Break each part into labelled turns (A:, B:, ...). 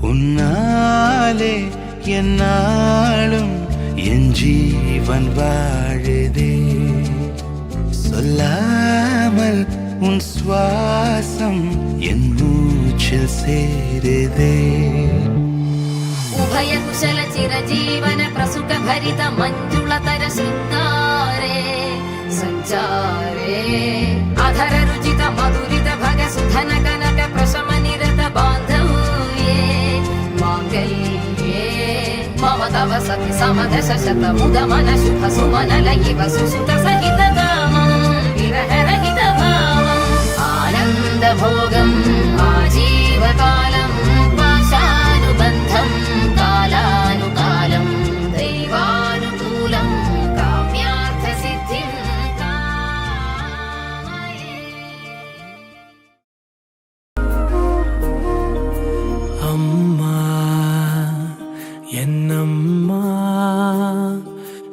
A: உன்னாலே என்னாலும் என் ஜீவன் வாழுதே. சொல்லாமல் உன் சுவாசம் என் மூச்சில் சேருதே.
B: உபய குசல சிரஜீவன பிரசுக பரித மஞ்சுள தர சித்தா మమ తవ సతి సమదశ శతముద మన శుభ సుమన లయివ సుసుత సహిత కామం విరహరహిత భావం
C: ఆనంద భోగం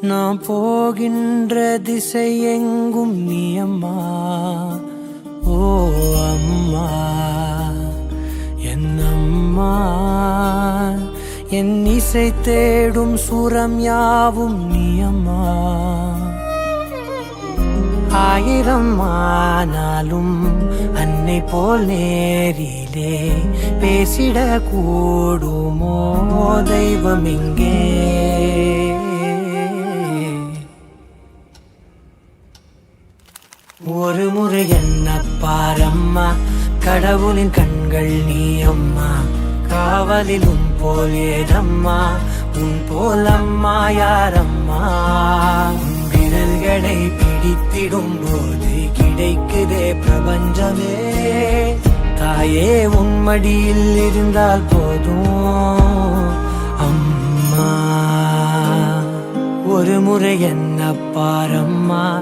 C: நான் போகின்ற திசை எங்கும் நீ அம்மா. ஓ அம்மா என் அம்மா. என் இசை தேடும் சுரம் யாவும் நீ அம்மா. ஆயிரம் ஆனாலும் அன்னை போல் நேரிலே பேசிட கூடுமோ தெய்வம் இங்கே. ஒரு முறை என்ன பாரம்மா? கடவுளின் கண்கள் நீ அம்மா காவலிலும் போல் ஏதம்மா? உன் போல் அம்மா யாரம்மா? உன் விரல்களை பிடித்திடும் போது கிடைக்குதே பிரபஞ்சமே. தாயே உன்மடியில் இருந்தால் போதும். அம்மா. ஒரு முறை என்ன பாரம்மா?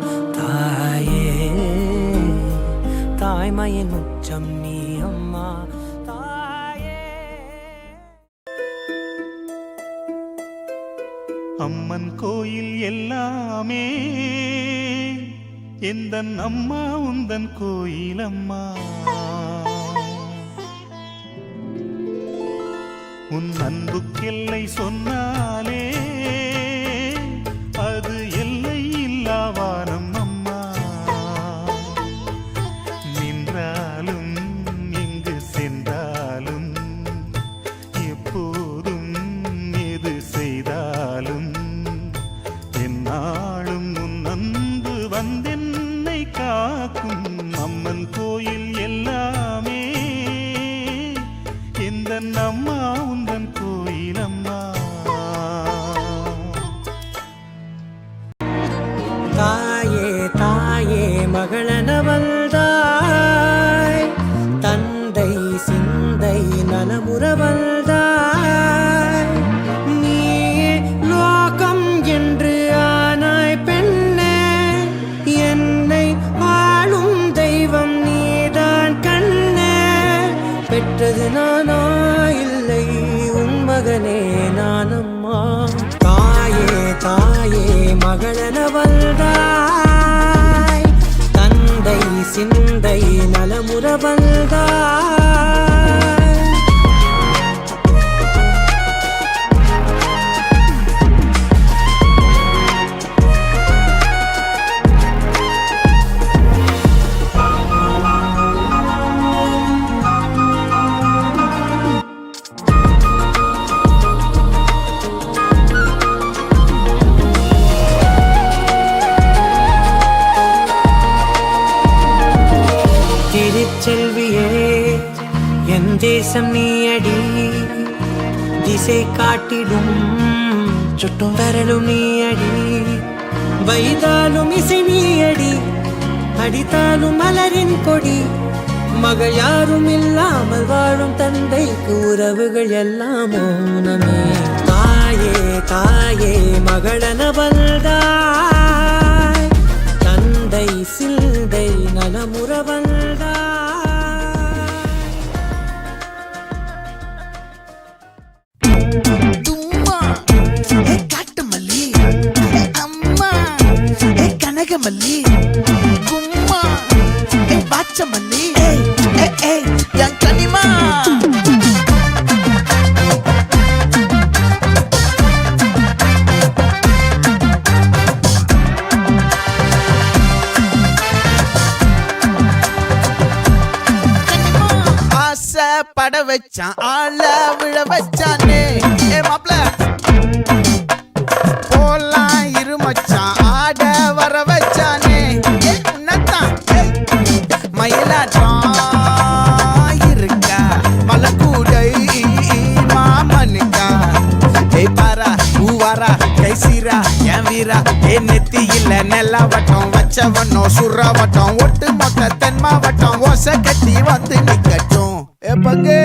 C: தாய்மையின் உச்சம் நீ அம்மா தாயே.
A: அம்மன் கோயில் எல்லாமே எந்தன் அம்மா உந்தன் கோயில் அம்மா உன் அன்புக்கெல்லை சொன்னாலே வந்தென்னை காக்கும் அம்மன் கோயில் எல்லாமே. எந்த அம்மா உந்தன் கோயில் அம்மா.
C: தாயே தாயே மகளனவள்தாய் தந்தை சிந்தை நலமுறவ பெற்றது நானா? இல்லை உன் மகனே நானம்மா. தாயே தாயே மகளனவள்தாய் தந்தை சிந்தை நலமுறவள்தாய் தேசம் நீயடி திசை காட்டிடும் சுட்டும் வரலும் நீயடி வைதாலும் இசை நீயடி அடித்தாலும் மலரின் கொடி மக யாரும் இல்லாமல் வாழும் தந்தைக்கு உறவுகள் எல்லாம். மௌனமே தாயே தாயே மகளனவள்தாய்
D: கனகமல்லி. கும்மா. ஏ பாச்சமல்லி ஏய். ஏ ஏ என் கனிமா. பட வச்சான் ஆள விழ வச்சானே. ஏ மயிலாட்டம் இருக்கா மலக்கூடை மாமனுக்கா? ஏய் பாரா பூவாரா கை சீரா என் வீரா? ஏ நெத்தி இல்ல வட்டம் வச்சவனோ சுறா வட்டம் ஒட்டு மொத்த தென் மாவட்டம் ஓசை கட்டி வந்து நிக்கட்டும். ஏ பங்கே!